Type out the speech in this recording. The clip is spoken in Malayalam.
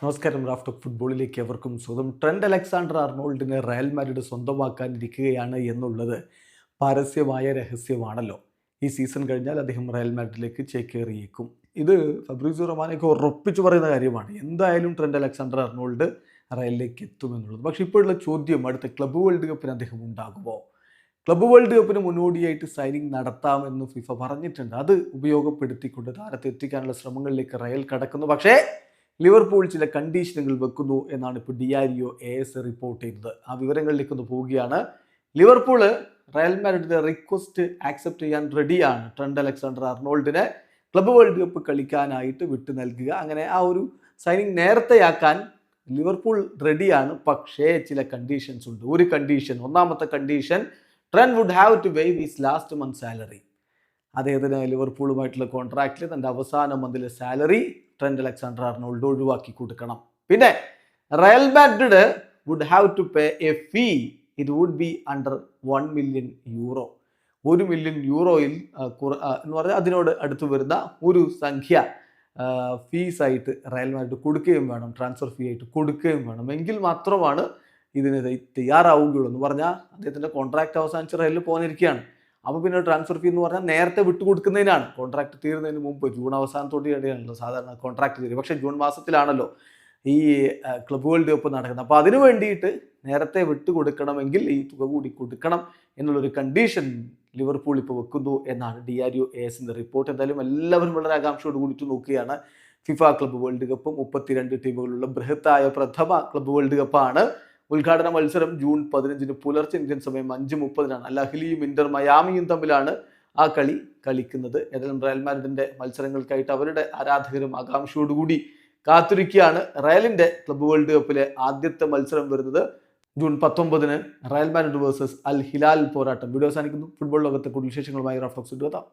നമസ്കാരം റാഫ്റ്റ് ഓഫ് ഫുട്ബോളിലേക്ക് എവർക്കും സ്വന്തം ട്രെൻഡ് അലക്സാണ്ടർ അർണോൾഡിനെ റയൽ മാഡ്രിഡ് സ്വന്തമാക്കാനിരിക്കുകയാണ് എന്നുള്ളത് പരസ്യമായ രഹസ്യമാണല്ലോ. ഈ സീസൺ കഴിഞ്ഞാൽ അദ്ദേഹം റയൽ മാരിഡിലേക്ക് ചേക്കേറിയേക്കും. ഇത് ഫബ്രീസോ റഹ്മാനൊക്കെ ഉറപ്പിച്ചു പറയുന്ന കാര്യമാണ്. എന്തായാലും ട്രെൻഡ് അലക്സാണ്ടർ അർണോൾഡ് റയലിലേക്ക് എത്തുമെന്നുള്ളത്. പക്ഷേ ഇപ്പോഴുള്ള ചോദ്യം അടുത്ത ക്ലബ്ബ് വേൾഡ് കപ്പിന് അദ്ദേഹം ഉണ്ടാകുമോ? ക്ലബ്ബ് വേൾഡ് കപ്പിന് മുന്നോടിയായിട്ട് സൈനിങ് നടത്താമെന്ന് ഫിഫ പറഞ്ഞിട്ടുണ്ട്. അത് ഉപയോഗപ്പെടുത്തിക്കൊണ്ട് താരത്തെ എത്തിക്കാനുള്ള ശ്രമങ്ങളിലേക്ക് റയൽ കടക്കുന്നു. പക്ഷേ ലിവർപൂൾ ചില കണ്ടീഷനുകൾ വെക്കുന്നു എന്നാണ് ഇപ്പോൾ ഡിയാരിയോ എ എസ് റിപ്പോർട്ട് ചെയ്തത് ആ വിവരങ്ങളിലേക്ക് ഒന്ന് പോവുകയാണ്. ലിവർപൂൾ റയൽ മാഡ്രിഡിന്റെ റിക്വസ്റ്റ് ആക്സെപ്റ്റ് ചെയ്യാൻ റെഡിയാണ് ട്രണ്ട് അലക്സാണ്ടർ അർണോൾഡിനെ. ക്ലബ് വേൾഡ് കപ്പ് കളിക്കാനായിട്ട് വിട്ടു നൽകുക. അങ്ങനെ ആ ഒരു സൈനിങ് നേരത്തെയാക്കാൻ ലിവർപൂൾ റെഡിയാണ് പക്ഷേ ചില കണ്ടീഷൻസ് ഉണ്ട്. ഒരു കണ്ടീഷൻ ഒന്നാമത്തെ condition Trent would have to waive his last month salary അദ്ദേഹത്തിന് ലിവർപൂളുമായിട്ടുള്ള കോൺട്രാക്റ്റിൽ തന്റെ അവസാന മന്തിലെ സാലറി ട്രെൻഡ് അലക്സാണ്ടർ അർണോൾഡ് ഒഴിവാക്കി കൊടുക്കണം. പിന്നെ Real Madrid would have to pay a fee it would be under one million euro ഒരു മില്യൺ യൂറോയിൽ എന്ന് പറഞ്ഞാൽ അതിനോട് അടുത്ത് വരുന്ന ഒരു സംഖ്യ ഫീസായിട്ട് റയൽ മാഡ്രിഡ് കൊടുക്കുകയും വേണം ട്രാൻസ്ഫർ ഫീ ആയിട്ട് കൊടുക്കുകയും വേണം. എങ്കിൽ മാത്രമാണ് ഇതിന് തയ്യാറാവുകയുള്ളൂ എന്ന് പറഞ്ഞാൽ അദ്ദേഹത്തിന്റെ കോൺട്രാക്ട് അവസാനിച്ച് റയലിൽ പോകാനിരിക്കുകയാണ്. അപ്പോൾ പിന്നെ ട്രാൻസ്ഫർ ഫീ എന്ന് പറഞ്ഞാൽ നേരത്തെ വിട്ടുകൊടുക്കുന്നതിനാണ്. കോൺട്രാക്ട് തീരുന്നതിന് മുമ്പ് ജൂൺ അവസാനത്തോടെ ഇടയാണല്ലോ സാധാരണ കോൺട്രാക്ട് തീരുക പക്ഷേ ജൂൺ മാസത്തിലാണല്ലോ ഈ ക്ലബ് വേൾഡ് കപ്പ് നടക്കുന്നത്. അപ്പോൾ അതിനു വേണ്ടിയിട്ട് നേരത്തെ വിട്ടുകൊടുക്കണമെങ്കിൽ ഈ തുക കൂടി കൊടുക്കണം എന്നുള്ളൊരു കണ്ടീഷൻ ലിവർപൂൾ ഇപ്പോൾ വെക്കുന്നു എന്നാണ് ഡി ആർ യു എസിന്റെ റിപ്പോർട്ട് എന്തായാലും എല്ലാവരും വളരെ ആകാംക്ഷയോട് കൂടിയിട്ട് നോക്കുകയാണ്. ഫിഫ ക്ലബ് വേൾഡ് കപ്പ് മുപ്പത്തിരണ്ട് ടീമുകളുള്ള ബൃഹത്തായ പ്രഥമ ക്ലബ് വേൾഡ് കപ്പാണ് ഉദ്ഘാടന മത്സരം ജൂൺ പതിനഞ്ചിന് പുലർച്ചെ ഇന്ത്യൻ സമയം അഞ്ച് മുപ്പതിനാണ്. അൽ അഹ്ലിയും ഇന്റർ മയാമിയും തമ്മിലാണ് ആ കളി കളിക്കുന്നത്. ഏതായാലും റയൽ മാഡ്രിഡിന്റെ മത്സരങ്ങൾക്കായിട്ട് അവരുടെ ആരാധകരും ആകാംക്ഷയോടുകൂടി കാത്തിരിക്കുകയാണ്. റയലിന്റെ ക്ലബ് വേൾഡ് കപ്പിലെ ആദ്യത്തെ മത്സരം വരുന്നത് ജൂൺ പത്തൊമ്പതിന് Real Madrid versus Al Hilal പോരാട്ടം. വീഡിയോ അവസാനിക്കുന്നു. ഫുട്ബോൾ ലോകത്തെ കൂടുതൽ വിശേഷങ്ങളുമായി റഫ്ലോക്സ് എത്താം